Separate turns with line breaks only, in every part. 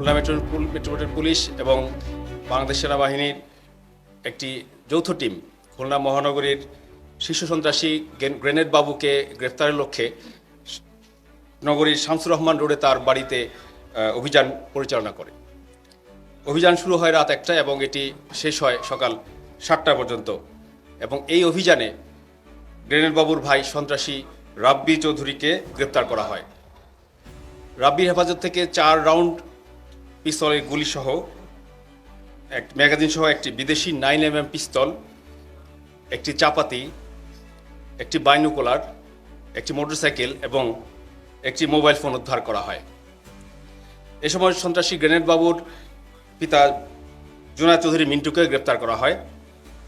Khulna metro metropolitan police এবং বাংলাদেশ সেনাবাহিনীর একটি যৌথ টিম খুলনা মহানগরীর শীর্ষ সন্ত্রাসী গ্রেনেড বাবুকে গ্রেফতারের লক্ষ্যে নগরীর শামসুর রহমান রোডে তার বাড়িতে অভিযান পরিচালনা করে। অভিযান শুরু হয় রাত একটা এবং এটি শেষ হয় সকাল সাতটা পর্যন্ত এবং এই অভিযানে গ্রেনেড বাবুর ভাই সন্ত্রাসী রাব্বি চৌধুরীকে গ্রেপ্তার করা হয়। রাব্বির হেফাজত থেকে চার রাউন্ড পিস্তলের গুলিসহ এক ম্যাগাজিন সহ একটি বিদেশি নাইন এম এম পিস্তল, একটি চাপাতি, একটি বাইনোকুলার, একটি মোটরসাইকেল এবং একটি মোবাইল ফোন উদ্ধার করা হয়। এ সময় সন্ত্রাসী গ্রেনেড বাবুর পিতা জুনা চৌধুরী মিন্টুকে গ্রেপ্তার করা হয়।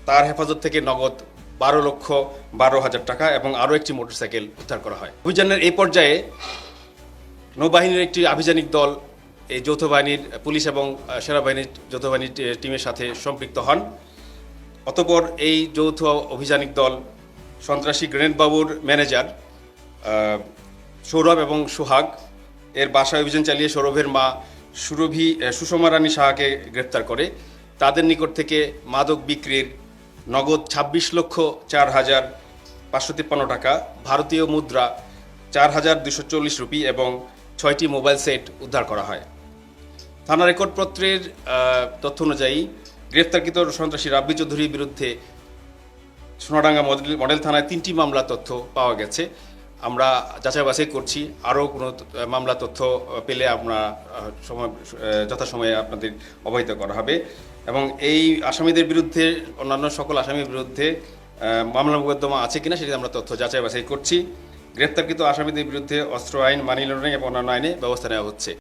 তার হেফাজত থেকে নগদ বারো লক্ষ বারো হাজার টাকা এবং আরও একটি মোটরসাইকেল উদ্ধার করা হয়। অভিযানের এই পর্যায়ে নৌবাহিনীর একটি আভিযানিক দল এই যৌথ বাহিনীর পুলিশ এবং সেনাবাহিনীর যৌথ বাহিনীর টিমের সাথে সম্পৃক্ত হন। অতপর এই যৌথ অভিযানিক দল সন্ত্রাসী গ্রেনেড বাবুর ম্যানেজার সৌরভ এবং সোহাগ, এর বাসায় অভিযান চালিয়ে সৌরভের মা সুরভি সুষমা রানী সাহাকে গ্রেপ্তার করে। তাদের নিকট থেকে মাদক বিক্রির নগদ ছাব্বিশ লক্ষ চার হাজার পাঁচশো তিপ্পান্ন টাকা, ভারতীয় মুদ্রা চার হাজার দুশো চল্লিশ রুপি এবং ছয়টি মোবাইল সেট উদ্ধার করা হয়। থানা রেকর্ডপত্রের তথ্য অনুযায়ী গ্রেফতারকৃত সন্ত্রাসী রাব্বি চৌধুরীর বিরুদ্ধে সোনাডাঙ্গা মডেল মডেল থানায় তিনটি মামলা তথ্য পাওয়া গেছে। আমরা যাচাই বাছাই করছি। আরও কোনো মামলা তথ্য পেলে আমরা সময় যথাসময়ে আপনাদের অবহিত করা হবে। এবং এই আসামিদের বিরুদ্ধে, অন্যান্য সকল আসামির বিরুদ্ধে মামলা মোকদ্দমা আছে কিনা সেটি আমরা তথ্য যাচাই বাছাই করছি। গ্রেপ্তারকৃত আসামিদের বিরুদ্ধে অস্ত্র আইন, মানি লন্ডারিং এবং অন্যান্য আইনে ব্যবস্থা নেওয়া হচ্ছে।